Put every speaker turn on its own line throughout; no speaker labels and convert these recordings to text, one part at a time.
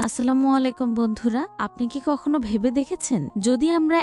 আসসালামু আলাইকুম বন্ধুরা আপনি কি কখনো ভেবে দেখেছেন? যদি আমরা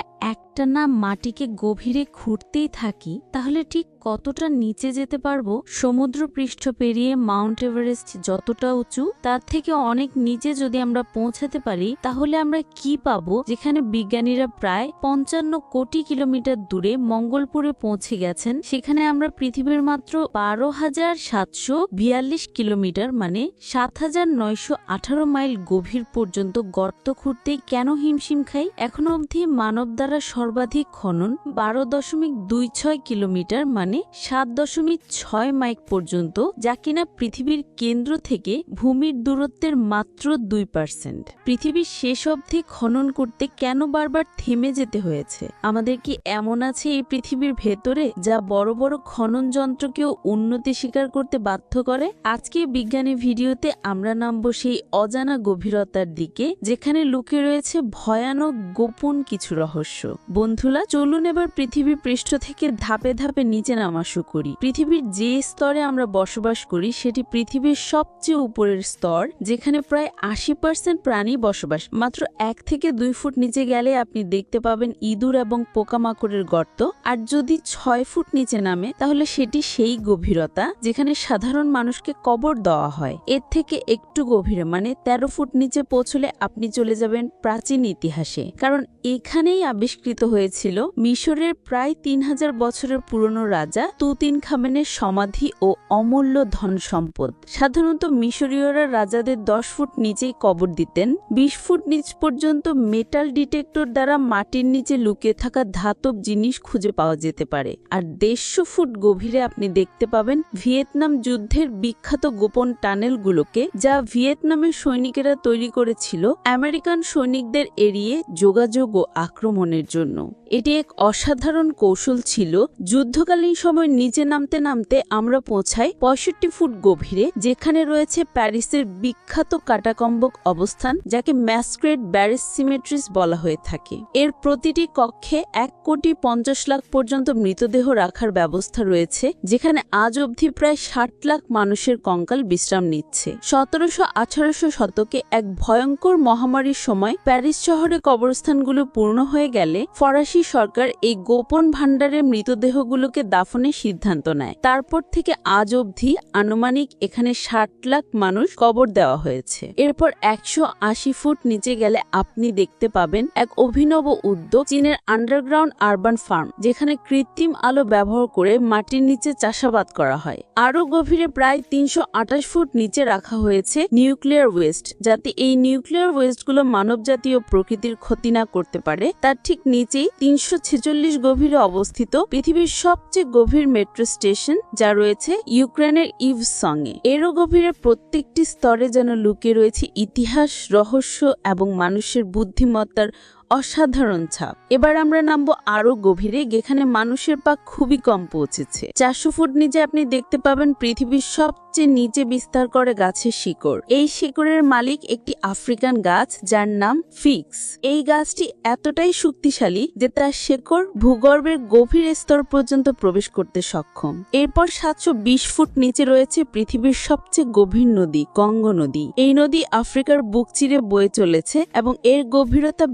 একটা না মাটিকে গভীরে খুঁড়তেই থাকি, তাহলে ঠিক কতটা নিচে যেতে পারব? সমুদ্র পৃষ্ঠ পেরিয়ে মাউন্ট এভারেস্ট যতটা উঁচু, তার থেকে অনেক নিচে যদি আমরা পৌঁছাতে পারি, তাহলে আমরা কি পাবো? যেখানে বিজ্ঞানীরা প্রায় পঞ্চান্ন কোটি কিলোমিটার দূরে মঙ্গলপুরে পৌঁছে গেছেন, সেখানে আমরা পৃথিবীর মাত্র বারো হাজার সাতশো বিয়াল্লিশ কিলোমিটার মানে সাত হাজার নয়শো আঠারো মাইল গভীর পর্যন্ত গর্ত খুঁড়তেই কেন হিমশিম খাই? এখনও অবধি মানব দ্বারা সর্বাধিক খনন বারো দশমিক দুই ছয় কিলোমিটার মানে সাত দশমিক ছয় মাইক পর্যন্ত, যা কিনা পৃথিবীর কেন্দ্র থেকে ভূমির দূরত্বের মাত্র দুই পার্সেন্ট। পৃথিবীর শেষ অবধি খনন করতে কেন বারবার থেমে যেতে হয়েছে? আমাদের কি এমন আছে এই পৃথিবীর ভেতরে যা বড় বড় খনন যন্ত্রকেও উন্নতি স্বীকার করতে বাধ্য করে? আজকে বিজ্ঞানী ভিডিওতে আমরা নামব সেই অজানা গভীরতার দিকে, যেখানে লুকে রয়েছে ভয়ানক গোপন কিছু রহস্য। বন্ধুরা, চলুন এবার পৃথিবী পৃষ্ঠ থেকে ধাপে ধাপে নিচে নামা শুরু করি। পৃথিবীর যে স্তরে আমরা বসবাস করি, সেটি পৃথিবীর সবচেয়ে উপরের স্তর, যেখানে প্রায় আশি পার্সেন্ট প্রাণী বসবাস। মাত্র এক থেকে দুই ফুট নিচে গেলে আপনি দেখতে পাবেন ইঁদুর এবং পোকামাকড়ের গর্ত। আর যদি ছয় ফুট নিচে নামে, তাহলে সেটি সেই গভীরতা, যেখানে সাধারণ মানুষকে কবর দেওয়া হয়। এর থেকে একটু গভীরে মানে তেরো ফুট নিচে পৌঁছলে আপনি চলে যাবেন প্রাচীন ইতিহাসে। কারণ এখানেই আবিষ্কৃত হয়েছিল মিশরের প্রায় তিন হাজার বছরের পুরনো রাজা তুতিন খামেনের সমাধি ও অমূল্য ধন সম্পদ। সাধারণত মিশরীয়রা রাজাদের দশ ফুট নিচেই কবর দিতেন। বিশ ফুট নিচ পর্যন্ত মেটাল ডিটেক্টর দ্বারা মাটির নিচে লুকিয়ে থাকা ধাতব জিনিস খুঁজে পাওয়া যেতে পারে। আর দেড়শো ফুট গভীরে আপনি দেখতে পাবেন ভিয়েতনাম যুদ্ধের বিখ্যাত গোপন টানেলগুলোকে, যা ভিয়েতনামের সৈনিকেরা তৈরি করেছিল। আমেরিকান সৈনিকদের এড়িয়ে যোগাযোগ ও আক্রমণের জন্য। এটি এক অসাধারণ কৌশল ছিল। যুদ্ধকালীন সময় নিচে নামতে নামতে আমরা পৌঁছাই পঁয়ষট্টি ফুট গভীরে, যেখানে রয়েছে প্যারিসের বিখ্যাত কাটাকম্বক অবস্থান, যাকে ম্যাসক্রেড ব্যারিস সিমেট্রিস বলা হয়ে থাকে। এর প্রতিটি কক্ষে এক কোটি পঞ্চাশ লাখ পর্যন্ত মৃতদেহ রাখার ব্যবস্থা রয়েছে, যেখানে আজ অবধি প্রায় ষাট লাখ মানুষের কঙ্কাল বিশ্রাম নিচ্ছে। সতেরোশো আঠারোশো শতকে এক ভয়ঙ্কর মহামারীর সময় প্যারিস শহরে কবরস্থানগুলো পূর্ণ হয়ে গেলে ফরাসি সরকার এই গোপন ভাণ্ডারের মৃতদেহগুলোকে দাফনের সিদ্ধান্ত নেয়। তারপর থেকে আজ অবধি আনুমানিক এখানে ষাট লাখ মানুষ কবর দেওয়া হয়েছে। এরপর একশো আশি ফুট নিচে গেলে আপনি দেখতে পাবেন এক অভিনব উদ্যোগ চীনের আন্ডারগ্রাউন্ড আরবান ফার্ম, যেখানে কৃত্রিম আলো ব্যবহার করে মাটির নিচে চাষাবাদ করা হয়। আরও গভীরে প্রায় তিনশো আঠাশ ফুট নিচে রাখা হয়েছে নিউক্লিয়ার ওয়েস্ট, যাতে এই নিউক্লিয়ার ওয়েস্টগুলো মানবজাতীয় প্রকৃতির ক্ষতি না করতে পারে। তার ঠিক নিচেই তিনশো ছেচল্লিশ গভীরে অবস্থিত পৃথিবীর সবচেয়ে গভীর মেট্রো স্টেশন যা রয়েছে ইউক্রেনের ইভ সঙ্গে এরও গভীরে প্রত্যেকটি স্তরে যেন লুকিয়ে রয়েছে ইতিহাস, রহস্য এবং মানুষের বুদ্ধিমত্তার অসাধারণ ছাপ। এবার আমরা নামবো আরও গভীরে, যেখানে মানুষের পা খুবই কম পৌঁছেছে। চারশো ফুট নিচে আপনি দেখতে পাবেন পৃথিবীর সবচেয়ে নিচে বিস্তার করে গাছের শিকড়। এই শিকড়ের মালিক একটি আফ্রিকান গাছ, যার নাম ফিক্স। এই গাছটি এতটাই শক্তিশালী যে তার শেকড় ভূগর্ভের গভীর স্তর পর্যন্ত প্রবেশ করতে সক্ষম। এরপর সাতশো বিশ ফুট নিচে রয়েছে পৃথিবীর সবচেয়ে গভীর নদী, গঙ্গ নদী। এই নদী আফ্রিকার বুক চিরে বয়ে চলেছে এবং এর গভীরতা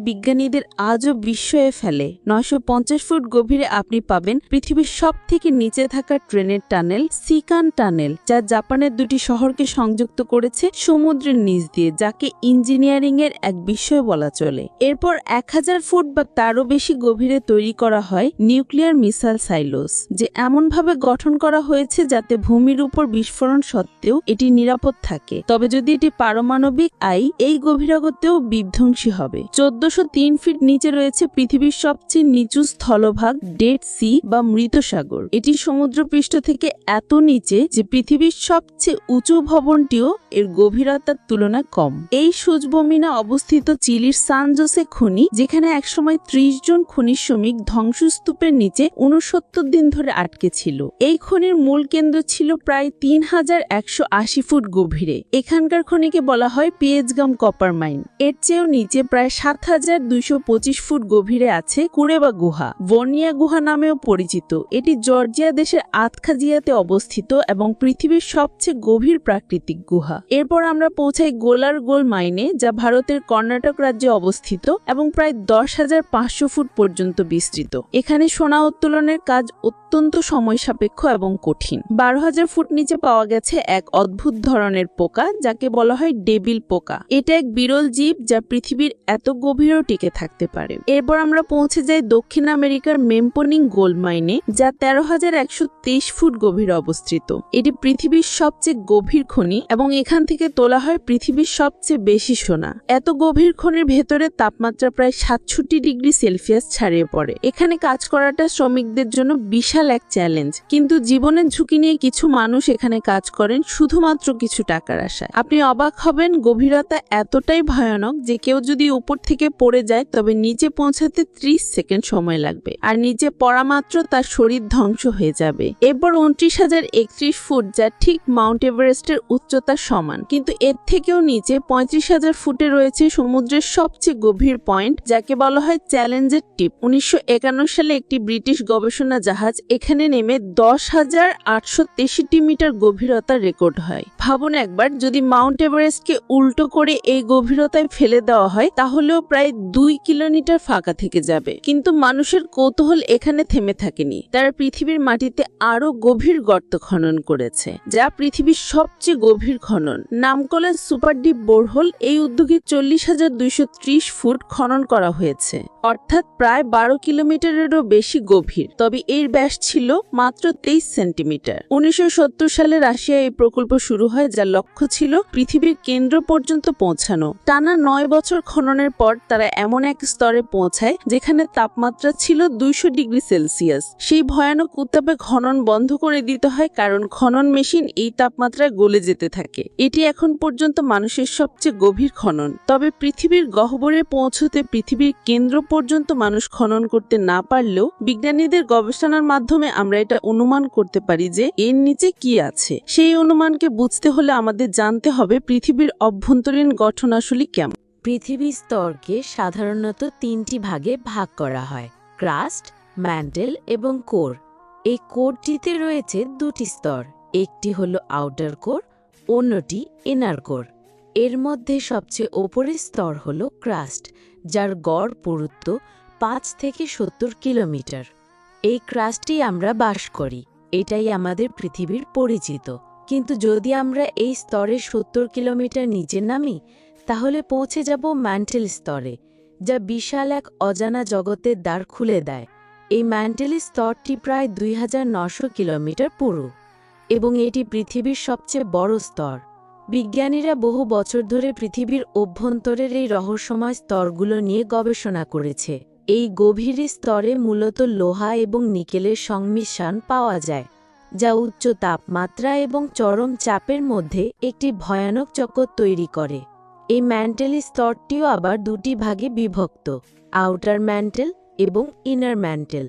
বিজ্ঞানীদের আজও বিস্ময়ে ফেলে। নয়শো পঞ্চাশ ফুট গভীরে আপনি পাবেন পৃথিবীর সব থেকে নিচে থাকা ট্রেনের টানেল, সিকান টানেল, যা জাপানের দুটি শহরকে সংযুক্ত করেছে সমুদ্রের নিচ দিয়ে, যাকে ইঞ্জিনিয়ারিং এর এক বিষয় বলা চলে। এরপর এক হাজার ফুট বা তারও বেশি গভীরে তৈরি করা হয় নিউক্লিয়ার মিসাইল সাইলোস, যে এমনভাবে গঠন করা হয়েছে যাতে ভূমির উপর বিস্ফোরণ সত্ত্বেও এটি নিরাপদ থাকে। তবে যদি এটি পারমাণবিক, আই, এই গভীরগতেও বিধ্বংসী হবে। চোদ্দশো তিন ফিট নিচে রয়েছে পৃথিবীর সবচেয়ে নিচু স্থলভাগ ডেড সি বা মৃত সাগর এটি সমুদ্রপৃষ্ঠ থেকে এত নিচে যে পৃথিবীর সবচেয়ে উঁচু ভবনটিও এর গভীরতার তুলনায় কম। এই সূচবমিনা অবস্থিত চিলির সান জোসে খনি, যেখানে একসময় ত্রিশ জন খনি শ্রমিক ধ্বংসস্তূপের নিচে উনসত্তর দিন ধরে আটকে ছিল। এই খনির মূল কেন্দ্র ছিল প্রায় তিন হাজার একশো আশি ফুট গভীরে। এখানকার খনিকে বলা হয় পিএজগাম কপার মাইন। এর চেয়েও নিচে প্রায় সাত হাজার দুইশো
দুইশো ফুট গভীরে আছে কুরেবা গুহা। বর্নিয়া গুহা নামেও পরিচিত। এটি জর্জিয়া দেশের আতখাজিয়াতে অবস্থিত এবং পৃথিবীর সবচেয়ে গভীর প্রাকৃতিক গুহা। এরপর আমরা পৌঁছাই গোলার গোল মাইনে, যা ভারতের কর্ণাটক রাজ্যে অবস্থিত এবং প্রায় দশ হাজার পাঁচশো ফুট পর্যন্ত বিস্তৃত। এখানে সোনা উত্তোলনের কাজ অত্যন্ত সময় সাপেক্ষ এবং কঠিন। বারো হাজার ফুট নিচে পাওয়া গেছে এক অদ্ভুত ধরনের পোকা, যাকে বলা হয় ডেবিল পোকা। এটা এক বিরল জীব, যা পৃথিবীর এত গভীরেও টিকে থাকতে পারে। এরপর আমরা পৌঁছে যাই দক্ষিণ আমেরিকার মেম্পোনিং গোল্ড মাইনে, যা তেরো হাজার একশো তেইশ ফুট গভীরে অবস্থিত। এটি পৃথিবীর সবচেয়ে গভীর খনি এবং এখান থেকে তোলা হয় পৃথিবীর সবচেয়ে বেশি সোনা। এত গভীর খনির ভেতরে তাপমাত্রা প্রায় সাতষট্টি ডিগ্রি সেলসিয়াস ছাড়িয়ে পড়ে। এখানে কাজ করাটা শ্রমিকদের জন্য বিশাল এক চ্যালেঞ্জ। কিন্তু জীবনের ঝুঁকি নিয়ে কিছু মানুষ এখানে কাজ করেন শুধুমাত্র কিছু টাকার আশায়। আপনি অবাক হবেন গভীরতা এতটাই ভয়ানক যে কেউ যদি উপর থেকে পড়ে যায় তবে নিচে পৌঁছাতে ত্রিশ সেকেন্ড সময় লাগবে। আর নিচে পড়া মাত্র তার শরীর ধ্বংস হয়ে যাবে। এরপর উনত্রিশ হাজার একত্রিশ ফুট, যা ঠিক মাউন্ট এভারেস্টের উচ্চতার সমান। কিন্তু এর থেকেও নিচে পঁয়ত্রিশ হাজার ফুটে রয়েছে সমুদ্রের সবচেয়ে গভীর পয়েন্ট, যাকে বলা হয় চ্যালেঞ্জের টিপ। উনিশশো সালে একটি ব্রিটিশ গবেষণা জাহাজ এখানে নেমে দশ হাজার আটশো মিটার গভীরতার রেকর্ড হয়। ভাবুন একবার, যদি মাউন্ট এভারেস্টকে উল্টো করে এই গভীরতায় ফেলে দেওয়া হয়, তাহলেও প্রায় দুই কিলোমিটার ফাঁকা থেকে যাবে। কিন্তু মানুষের কৌতূহল এখানে থেমে থাকেনি। তারা পৃথিবীর মাটিতে আরও গভীর গর্ত খনন করেছে, যা পৃথিবীর সবচেয়ে গভীর খনন। নামকলা সুপার ডিপ বোরহোল এই উদ্যোগে চল্লিশ হাজার ফুট খনন করা হয়েছে, অর্থাৎ প্রায় বারো কিলোমিটারেরও বেশি গভীর। তবে এর ব্যাস ছিল মাত্র তেইশ সেন্টিমিটার। উনিশশো সত্তর সালে রাশিয়া এই প্রকল্প শুরু হয়, যার লক্ষ্য ছিল পৃথিবীর কেন্দ্র পর্যন্ত পৌঁছানো। টানা নয় বছর খননের পর তারা এমন এক স্তরে পৌঁছায় যেখানে তাপমাত্রা ছিল দুইশো ডিগ্রি সেলসিয়াস। সেই ভয়ানক উত্তাপে খনন বন্ধ করে দিতে হয় কারণ খনন মেশিন এই তাপমাত্রায় গলে যেতে থাকে। এটি এখন পর্যন্ত মানুষের সবচেয়ে গভীর খনন। তবে পৃথিবীর গহ্বরে পৌঁছতে পৃথিবীর কেন্দ্র পর্যন্ত মানুষ খনন করতে না পারলেও বিজ্ঞানীদের গবেষণার মাধ্যমে আমরা এটা অনুমান করতে পারি যে এর নিচে কি আছে। সেই অনুমানকে বুঝতে হলে আমাদের জানতে হবে পৃথিবীর অভ্যন্তরীণ গঠন আসলে কেমন।
পৃথিবীর স্তরকে সাধারণত তিনটি ভাগে ভাগ করা হয়, ক্রাস্ট ম্যান্টেল এবং কোর। এই কোরটিতে রয়েছে দুটি স্তর, একটি হলো আউটার কোর, অন্যটি ইনার কোর। এর মধ্যে সবচেয়ে ওপরের স্তর হল ক্রাস্ট, যার গড় পুরুত্ব পাঁচ থেকে সত্তর কিলোমিটার। এই ক্রাস্টই আমরা বাস করি, এটাই আমাদের পৃথিবীর পরিচিত। কিন্তু যদি আমরা এই স্তরে সত্তর কিলোমিটার নিচে নামি তাহলে পৌঁছে যাব ম্যান্টেল স্তরে, যা বিশাল এক অজানা জগতের দ্বার খুলে দেয়। এই ম্যান্টেল স্তরটি প্রায় দুই কিলোমিটার পুরু, এবং এটি পৃথিবীর সবচেয়ে বড় স্তর। বিজ্ঞানীরা বহু বছর ধরে পৃথিবীর অভ্যন্তরের এই রহস্যময় স্তরগুলো নিয়ে গবেষণা করেছে। এই গভীর স্তরে মূলত লোহা এবং নিকেলের সংমিশ্রণ পাওয়া যায়, যা উচ্চ তাপমাত্রা এবং চরম চাপের মধ্যে একটি ভয়ানক চক্কর তৈরি করে। এই ম্যান্টেল স্তরটিও আবার দুটি ভাগে বিভক্ত আউটার ম্যান্টেল এবং ইনার ম্যান্টেল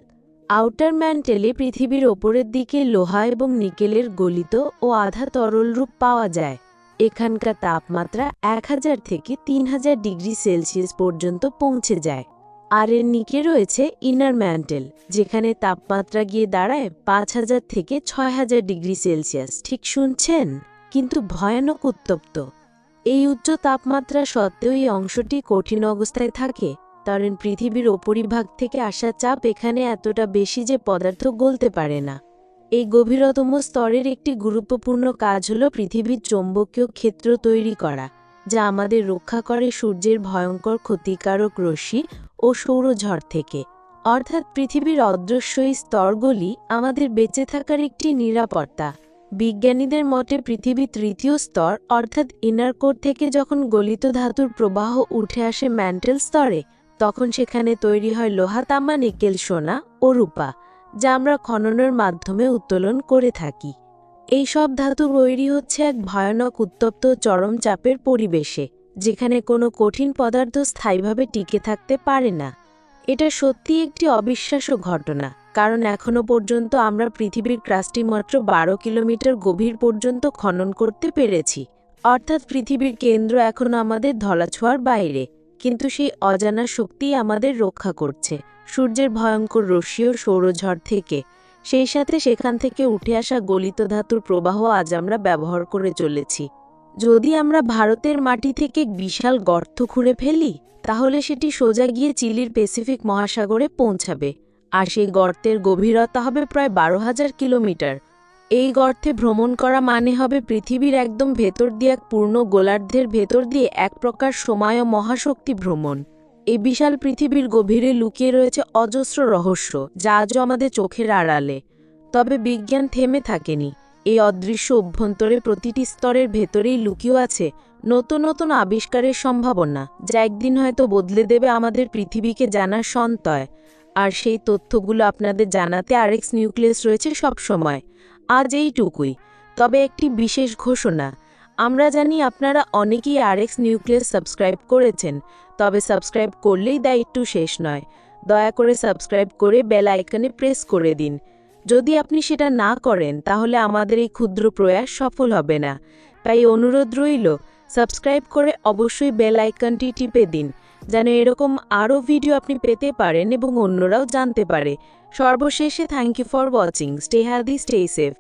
আউটার ম্যান্টেলে পৃথিবীর ওপরের দিকে লোহা এবং নিকেলের গলিত ও আধা তরল রূপ পাওয়া যায়। এখানকার তাপমাত্রা এক হাজার থেকে তিন হাজার ডিগ্রি সেলসিয়াস পর্যন্ত পৌঁছে যায়। আর এর নিচে রয়েছে ইনার ম্যান্টেল যেখানে তাপমাত্রা গিয়ে দাঁড়ায় পাঁচ হাজার থেকে ছয় হাজার ডিগ্রি সেলসিয়াস। ঠিক শুনছেন? কিন্তু ভয়ানক উত্তপ্ত। এই উচ্চ তাপমাত্রা সত্ত্বেও এই অংশটি কঠিন অবস্থায় থাকে। কারণ পৃথিবীর ওপরিভাগ থেকে আসা চাপ এখানে এতটা বেশি যে পদার্থ গলতে পারে না। এই গভীরতম স্তরের একটি গুরুত্বপূর্ণ কাজ হল পৃথিবীর চৌম্বকীয় ক্ষেত্র তৈরি করা, যা আমাদের রক্ষা করে সূর্যের ভয়ঙ্কর ক্ষতিকারক রশ্মি ও সৌরঝড় থেকে। অর্থাৎ পৃথিবীর অদৃশ্য স্তরগুলি আমাদের বেঁচে থাকার একটি নিরাপত্তা। বিজ্ঞানীদের মতে পৃথিবী তৃতীয় স্তর, অর্থাৎ ইনার কোর থেকে যখন গলিত ধাতুর প্রবাহ উঠে আসে ম্যান্টেল স্তরে, তখন সেখানে তৈরি হয় লোহা, তামা, নিকেল, সোনা ও রূপা, যা আমরা খননের মাধ্যমে উত্তোলন করে থাকি। এই সব ধাতু তৈরি হচ্ছে এক ভয়ানক উত্তপ্ত চরম চাপের পরিবেশে, যেখানে কোনো কঠিন পদার্থ স্থায়ীভাবে টিকে থাকতে পারে না। এটা সত্যি একটি অবিশ্বাস্য ঘটনা। কারণ এখনও পর্যন্ত আমরা পৃথিবীর ক্রাস্টি মাত্র বারো কিলোমিটার গভীর পর্যন্ত খনন করতে পেরেছি। অর্থাৎ পৃথিবীর কেন্দ্র এখনও আমাদের ধলাছোঁয়ার বাইরে, কিন্তু সেই অজানা শক্তি আমাদের রক্ষা করছে। সূর্যের ভয়ঙ্কর রশ্মি ও সৌরঝড় থেকে, সেই সাথে সেখান থেকে উঠে আসা গলিত ধাতুর প্রবাহ আজ আমরা ব্যবহার করে চলেছি। যদি আমরা ভারতের মাটি থেকে বিশাল গর্ত খুঁড়ে ফেলি, তাহলে সেটি সোজা গিয়ে চিলির প্যাসিফিক মহাসাগরে পৌঁছাবে। আর সেই গর্তের গভীরতা হবে প্রায় বারো হাজার কিলোমিটার। এই গর্তে ভ্রমণ করা মানে হবে পৃথিবীর একদম ভেতর দিয়ে এক পূর্ণ গোলার্ধের ভেতর দিয়ে এক প্রকার সময় ও মহাশক্তি ভ্রমণ। এই বিশাল পৃথিবীর গভীরে লুকিয়ে রয়েছে অজস্র রহস্য, যা আজও আমাদের চোখের আড়ালে। তবে বিজ্ঞান থেমে থাকেনি। এই অদৃশ্য অভ্যন্তরে প্রতিটি স্তরের ভেতরেই লুকিয়ে আছে নতুন নতুন আবিষ্কারের সম্ভাবনা, যা একদিন হয়তো বদলে দেবে আমাদের পৃথিবীকে জানার সন্তয় আর সেই তথ্যগুলো আপনাদের জানাতে আরেক্স নিউক্লিয়াস রয়েছে সব সময়। আজ এইটুকুই। তবে একটি বিশেষ ঘোষণা। আমরা জানি আপনারা অনেকেই আরএক্স নিউক্লিয়াস সাবস্ক্রাইব করেছেন, তবে সাবস্ক্রাইব করলেই দায়িত্ব শেষ নয়। দয়া করে সাবস্ক্রাইব করে বেল আইকনে প্রেস করে দিন। যদি আপনি সেটা না করেন, তাহলে আমাদের এই ক্ষুদ্র প্রয়াস সফল হবে না। তাই অনুরোধ রইল, সাবস্ক্রাইব করে অবশ্যই বেল আইকনটি টিপে দিন। যেন এরকম আরও ভিডিও আপনি পেতে পারেন এবং অন্যরাও জানতে পারে। সর্বশেষে thank you for watching stay healthy stay safe